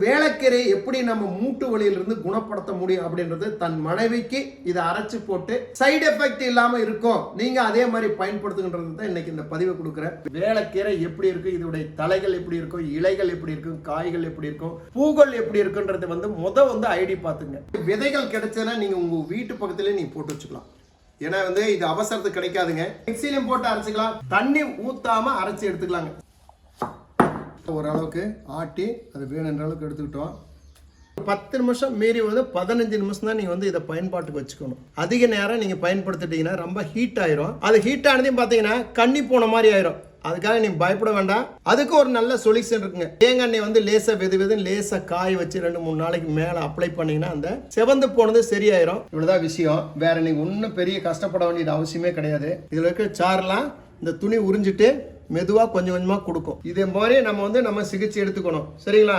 வேளக்கீரை எப்படி நம்ம மூட்டு வழியிலிருந்து குணப்படுத்த முடியும் அப்படின்றது தன் மனைவிக்கு இதை அரைச்சு போட்டு சைடு எஃபெக்ட் இல்லாம இருக்கும். நீங்க அதே மாதிரி பயன்படுத்துகின்றது தான் இன்னைக்கு இந்த பதிவை கொடுக்குறேன். வேளக்கீரை எப்படி இருக்கு? இதோடைய தலைகள் எப்படி இருக்கும் இலைகள் எப்படி இருக்கும்? காய்கள் எப்படி இருக்கும்? பூக்கள் எப்படி இருக்குன்றது வந்து முத வந்து ஐடி பார்த்துங்க. விதைகள் கிடைச்சதுன்னா நீங்க உங்க வீட்டு பக்கத்துலயே நீங்க போட்டு வச்சுக்கலாம். ஏன்னா வந்து இது அவசரத்துக்கு கிடைக்காதுங்க. மிக்சிலையும் போட்டு அரைச்சிக்கலாம். தண்ணி ஊத்தாம அரைச்சி எடுத்துக்கலாங்க. ஓரளவுக்கு ஆட்டி அது வேணுன்ற அளவுக்கு எடுத்துக்கிட்டோம். பத்து நிமிஷம் மீறி வந்து பதினஞ்சு நிமிஷம் தான் நீங்கள் வந்து இதை பயன்பாட்டுக்கு வச்சுக்கணும். அதிக நேரம் நீங்கள் பயன்படுத்திட்டீங்கன்னா ரொம்ப ஹீட் ஆயிரும். அது ஹீட் ஆனதையும் பார்த்தீங்கன்னா கண்ணி போன மாதிரி ஆயிரும். அதுக்காக நீ பயப்பட வேண்டாம். அதுக்கு ஒரு நல்ல சொல்யூஷன் இருக்குங்க. தேங்காய் எண்ணெய் வந்து லேசாக வெது வெதுன்னு லேசாக காய வச்சு ரெண்டு மூணு நாளைக்கு மேலே அப்ளை பண்ணீங்கன்னா அந்த செவந்து போனது சரியாயிரும். இவ்வளோதான் விஷயம். வேற நீங்கள் ஒன்றும் பெரிய கஷ்டப்பட வேண்டியது அவசியமே கிடையாது. இதில் இருக்கிற சாரெல்லாம் இந்த துணி உறிஞ்சிட்டு மெதுவாக கொஞ்சம் கொஞ்சமாக கொடுக்கும். இதே மாதிரி நம்ம வந்து நம்ம சிகிச்சை எடுத்துக்கணும். சரிங்களா?